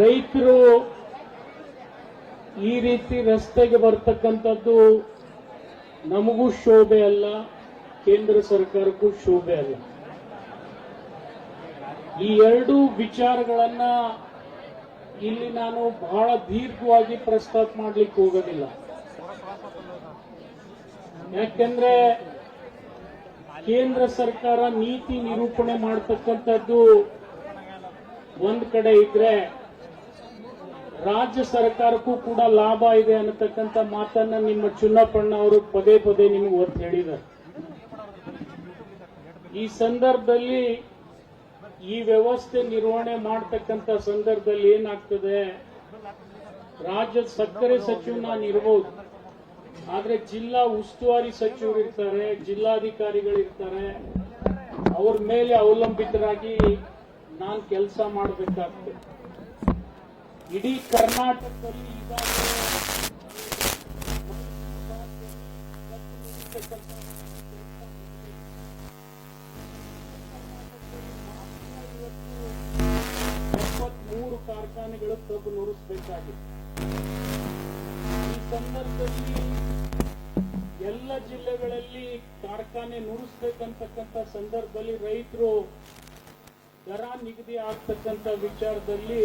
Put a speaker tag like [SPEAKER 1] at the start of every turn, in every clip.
[SPEAKER 1] ರೈತರು ಈ ರೀತಿ ರಸ್ತೆಗೆ ಬರ್ತಕ್ಕಂಥದ್ದು ನಮಗೂ ಶೋಭೆ ಅಲ್ಲ, ಕೇಂದ್ರ ಸರ್ಕಾರಕ್ಕೂ ಶೋಭೆ ಅಲ್ಲ. ಈ ಎರಡು ವಿಚಾರಗಳನ್ನ ಇಲ್ಲಿ ನಾನು ಬಹಳ ದೀರ್ಘವಾಗಿ ಪ್ರಸ್ತಾಪ ಮಾಡ್ಲಿಕ್ಕೆ ಹೋಗೋದಿಲ್ಲ. ಯಾಕೆಂದ್ರೆ ಕೇಂದ್ರ ಸರ್ಕಾರ ನೀತಿ ನಿರೂಪಣೆ ಮಾಡತಕ್ಕಂಥದ್ದು ಒಂದ್ ಕಡೆ ಇದ್ರೆ ರಾಜ್ಯ ಸರ್ಕಾರಕ್ಕೂ ಕೂಡ ಲಾಭ ಇದೆ ಅನ್ನತಕ್ಕಂಥ ಮಾತನ್ನ ನಿಮ್ಮ ಚುನ್ನಪ್ಪಣ್ಣ ಅವರು ಪದೇ ಪದೇ ನಿಮಗೆ ಒತ್ತು ಹೇಳಿದ್ದಾರೆ. ಈ ಸಂದರ್ಭದಲ್ಲಿ ಈ ವ್ಯವಸ್ಥೆ ನಿರ್ವಹಣೆ ಮಾಡತಕ್ಕಂಥ ಸಂದರ್ಭದಲ್ಲಿ ಏನಾಗ್ತದೆ? ರಾಜ್ಯದ ಸಕ್ಕರೆ ಸಚಿವ ನಾನು ಇರ್ಬೋದು. ಆದ್ರೆ ಜಿಲ್ಲಾ ಉಸ್ತುವಾರಿ ಸಚಿವರು ಇರ್ತಾರೆ, ಜಿಲ್ಲಾಧಿಕಾರಿಗಳು ಇರ್ತಾರೆ. ಅವ್ರ ಮೇಲೆ ಅವಲಂಬಿತರಾಗಿ ನಾನು ಕೆಲಸ ಮಾಡಬೇಕಾಗ್ತದೆ. ಇಡೀ ಕರ್ನಾಟಕದಲ್ಲಿ ಈಗಾಗಲೇ ಎಪ್ಪತ್ಮೂರು ಕಾರ್ಖಾನೆಗಳು ಕಬ್ಬು ನುರಿಸಬೇಕಾಗಿದೆ ಈ ಸಂದರ್ಭದಲ್ಲಿ ಎಲ್ಲ ಜಿಲ್ಲೆಗಳಲ್ಲಿ ಕಾರ್ಖಾನೆ ನುರಿಸಬೇಕಂತಕ್ಕಂಥ ಸಂದರ್ಭದಲ್ಲಿ ರೈತರು ದರ ನಿಗದಿ ಆಗ್ತಕ್ಕಂಥ ವಿಚಾರದಲ್ಲಿ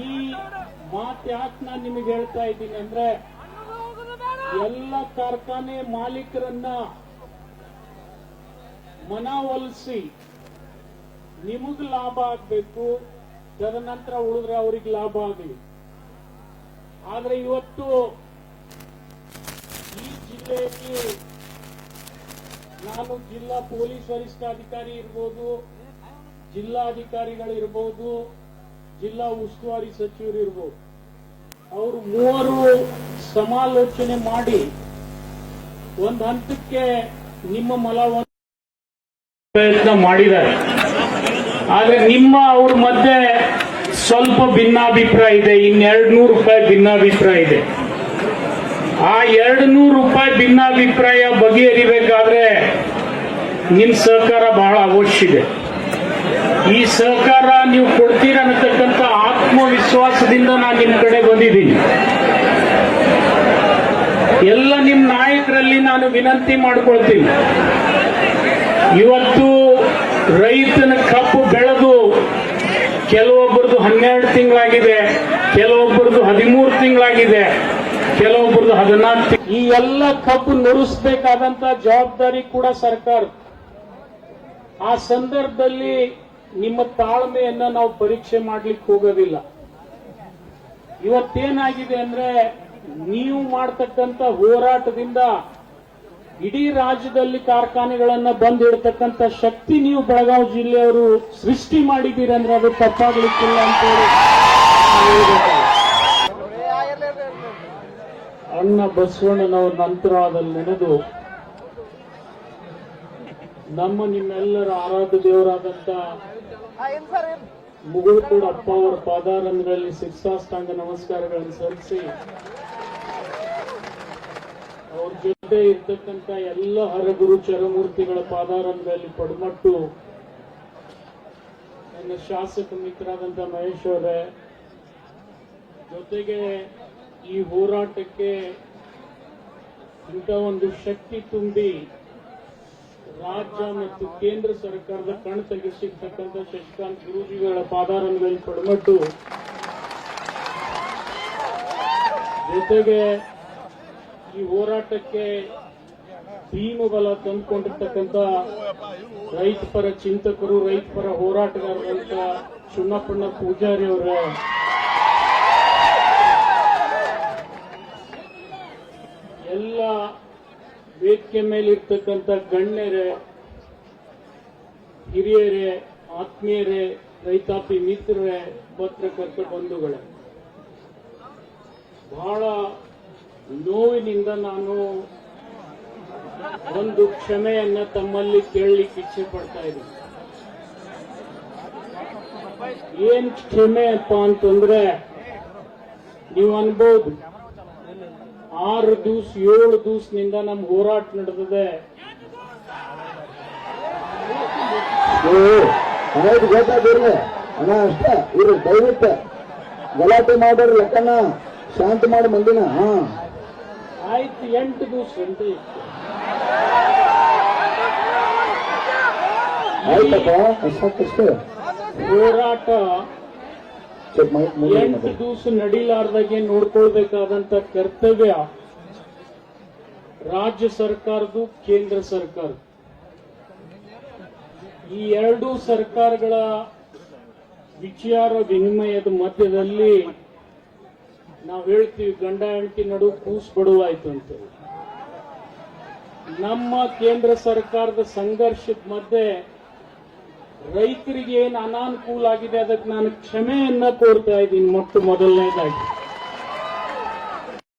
[SPEAKER 1] ಈ ಮಾತು ಯಾಕೆ ನಾನು ನಿಮಗೆ ಹೇಳ್ತಾ ಇದ್ದೀನಿ ಅಂದ್ರೆ ಎಲ್ಲ ಕಾರ್ಖಾನೆ ಮಾಲೀಕರನ್ನ ಮನವೊಲಿಸಿ ನಿಮಗ್ ಲಾಭ ಆಗ್ಬೇಕು, ತದನಂತರ ಉಳಿದ್ರೆ ಅವ್ರಿಗೆ ಲಾಭ ಆಗಲಿ. ಆದ್ರೆ ಇವತ್ತು ಈ ಜಿಲ್ಲೆಯಲ್ಲಿ ನಾನು ಜಿಲ್ಲಾ ಪೊಲೀಸ್ ವರಿಷ್ಠಾಧಿಕಾರಿ ಇರ್ಬೋದು ಜಿಲ್ಲಾಧಿಕಾರಿಗಳು ಇರ್ಬೋದು ಜಿಲ್ಲಾ ಉಸ್ತುವಾರಿ ಸಚಿವರು ಇರ್ಬೋದು ಅವರು ಮೂವರು ಸಮಾಲೋಚನೆ ಮಾಡಿ ಒಂದು ಹಂತಕ್ಕೆ ನಿಮ್ಮ ಮಲವನ್ನು ಪ್ರಯತ್ನ ಮಾಡಿದ್ದಾರೆ. ಆದ್ರೆ ನಿಮ್ಮ ಅವ್ರ ಮಧ್ಯೆ ಸ್ವಲ್ಪ ಭಿನ್ನಾಭಿಪ್ರಾಯ ಇದೆ, ಇನ್ನೆರಡು ನೂರು ರೂಪಾಯಿ ಭಿನ್ನಾಭಿಪ್ರಾಯ ಇದೆ. ಆ ಎರಡು ನೂರು ರೂಪಾಯಿ ಭಿನ್ನಾಭಿಪ್ರಾಯ ಬಗೆಹರಿಬೇಕಾದ್ರೆ ನಿಮ್ಮ ಸಹಕಾರ ಬಹಳ ಅವಶ್ಯ ಇದೆ. ಈ ಸಹಕಾರ ನೀವು ಕೊಡ್ತೀರ ಅನ್ನತಕ್ಕಂಥ ಆತ್ಮವಿಶ್ವಾಸದಿಂದ ನಾನು ನಿಮ್ಮ ಕಡೆ ಬಂದಿದ್ದೀನಿ. ಎಲ್ಲ ನಿಮ್ಮ ನಾಯಕರಲ್ಲಿ ನಾನು ವಿನಂತಿ ಮಾಡ್ಕೊಳ್ತೀನಿ. ಇವತ್ತು ರೈತನ ಕಬ್ಬು ಬೆಳೆದು ಕೆಲವೊಬ್ಬರದು ಹನ್ನೆರಡು ತಿಂಗಳಾಗಿದೆ, ಕೆಲವೊಬ್ಬರದು ಹದಿಮೂರು ತಿಂಗಳಾಗಿದೆ, ಕೆಲವೊಬ್ಬರದು ಹದಿನಾಲ್ಕು ಈ ಎಲ್ಲ ಕಬ್ಬು ನುರಿಸಬೇಕಾದಂತ ಜವಾಬ್ದಾರಿ ಕೂಡ ಸರ್ಕಾರ. ಆ ಸಂದರ್ಭದಲ್ಲಿ ನಿಮ್ಮ ತಾಳ್ಮೆಯನ್ನ ನಾವು ಪರೀಕ್ಷೆ ಮಾಡ್ಲಿಕ್ಕೆ ಹೋಗೋದಿಲ್ಲ. ಇವತ್ತೇನಾಗಿದೆ ಅಂದ್ರೆ ನೀವು ಮಾಡ್ತಕ್ಕಂಥ ಹೋರಾಟದಿಂದ ಇಡೀ ರಾಜ್ಯದಲ್ಲಿ ಕಾರ್ಖಾನೆಗಳನ್ನ ಬಂದ್ ಇಡ್ತಕ್ಕಂಥ ಶಕ್ತಿ ನೀವು ಬೆಳಗಾವಿ ಜಿಲ್ಲೆಯವರು ಸೃಷ್ಟಿ ಮಾಡಿದ್ದೀರಂದ್ರೆ ಅದು ತಪ್ಪಾಗ್ಲಿಕ್ಕಿಲ್ಲ ಅಂತೇಳಿ ಅಣ್ಣ ಬಸವಣ್ಣನವರ ನಂತರದಲ್ಲಿ ನೆನೆದು ನಮ್ಮ ನಿಮ್ಮೆಲ್ಲರ ಆರಾಧ್ಯ ದೇವರಾದಂತ ಮುಗುಳುಕೋಡ ಅಪ್ಪ ಅವರ ಪಾದಾರಂಗಗಳಲ್ಲಿ ಶಿಕ್ಷಾಷ್ಟಾಂಗ ನಮಸ್ಕಾರಗಳನ್ನು ಸಲ್ಲಿಸಿ ಅವ್ರ ಜೊತೆ ಇರ್ತಕ್ಕಂಥ ಎಲ್ಲ ಹರಗುರು ಚರಮೂರ್ತಿಗಳ ಪಾದಾರಂಗದಲ್ಲಿ ಪಡಮಟ್ಟು ನನ್ನ ಶಾಸಕ ಮಿತ್ರರಾದಂಥ ಮಹೇಶ್ ಅವರೇ, ಜೊತೆಗೆ ಈ ಹೋರಾಟಕ್ಕೆ ಇಂಥ ಒಂದು ಶಕ್ತಿ ತುಂಬಿ ರಾಜ್ಯ ಮತ್ತು ಕೇಂದ್ರ ಸರ್ಕಾರದ ಕಣ್ ತೆಗೆಸಿರ್ತಕ್ಕಂಥ ಶಶಿಕಾಂತ್ ಗುರೂಜಿಗಳ ಪಾದಾರಂಗದಲ್ಲಿ ಪಡಮಟ್ಟು. ಜೊತೆಗೆ ಈ ಹೋರಾಟಕ್ಕೆ ಬಲ ತಂದುಕೊಂಡಿರ್ತಕ್ಕಂಥ ರೈತ ಪರ ಚಿಂತಕರು, ರೈತ ಪರ ಹೋರಾಟಗಾರರಂತ ಚುನ್ನಪ್ಪಣ್ಣ ಪೂಜಾರಿ ಅವರ. ಎಲ್ಲ ವೇದಿಕೆ ಮೇಲೆ ಇರ್ತಕ್ಕಂಥ ಗಣ್ಯರೇ, ಹಿರಿಯರೇ, ಆತ್ಮೀಯರೇ, ರೈತಾಪಿ ಮಿತ್ರರೇ, ಪತ್ರಕರ್ತ ಬಂಧುಗಳೇ, ಬಹಳ ನೋವಿನಿಂದ ನಾನು ಒಂದು ಕ್ಷಮೆಯನ್ನ ತಮ್ಮಲ್ಲಿ ಕೇಳಲಿಕ್ಕೆ ಇಚ್ಛೆ ಪಡ್ತಾ ಇದ್ದೀನಿ. ಏನ್ ಕ್ಷಮೆ ಅಪ್ಪ ಅಂತಂದ್ರೆ, ನೀವು ಅನ್ಬೋದು. ಆರು ದಿವ್ಸ ಏಳು ದಿವಸದಿಂದ ನಮ್ಮ ಹೋರಾಟ ನಡೆದಿದೆ.
[SPEAKER 2] ಗೊತ್ತಾದಿರ್ಲಿ ಅಣ್ಣ ಅಷ್ಟ ಇರು ದಯವಿಟ್ಟು ಗಲಾಟೆ ಮಾಡೋರು ಲೆಕ್ಕನ ಶಾಂತ ಮಾಡಿ ಮಂದಿನ ಹಾ.
[SPEAKER 1] ಆಯ್ತು ಎಂಟು ದಿವ್ಸ ಅಂತ
[SPEAKER 2] ಆಯ್ತಪ್ಪ ಅಷ್ಟಕ್ಕಷ್ಟು
[SPEAKER 1] ಹೋರಾಟ ಎಂಟು. ದಿವಸ ನಡಿಲಾರ್ದಾಗೆ ನೋಡ್ಕೊಳ್ಬೇಕಾದಂತ ಕರ್ತವ್ಯ ರಾಜ್ಯ ಸರ್ಕಾರದು ಕೇಂದ್ರ ಸರ್ಕಾರ ಈ ಎರಡೂ ಸರ್ಕಾರಗಳ ವಿಚಾರ ವಿನಿಮಯದ ಮಧ್ಯದಲ್ಲಿ ನಾವು ಹೇಳ್ತೀವಿ ಗಂಡ ಹೆಂಡತಿ ನಡು ಕೂಸ್ ಬಡುವಾಯ್ತು ಅಂತ ನಮ್ಮ ಕೇಂದ್ರ ಸರ್ಕಾರದ ಸಂಘರ್ಷದ ಮಧ್ಯೆ ರೈತರಿಗೆ ಏನು ಅನಾನುಕೂಲ ಆಗಿದೆ ಅದಕ್ಕೆ ನಾನು ಕ್ಷಮೆಯನ್ನ ಕೋರ್ತಾ ಇದ್ದೀನಿ. ಮೊಟ್ಟ ಮೊದಲನೇದಾಗಿ.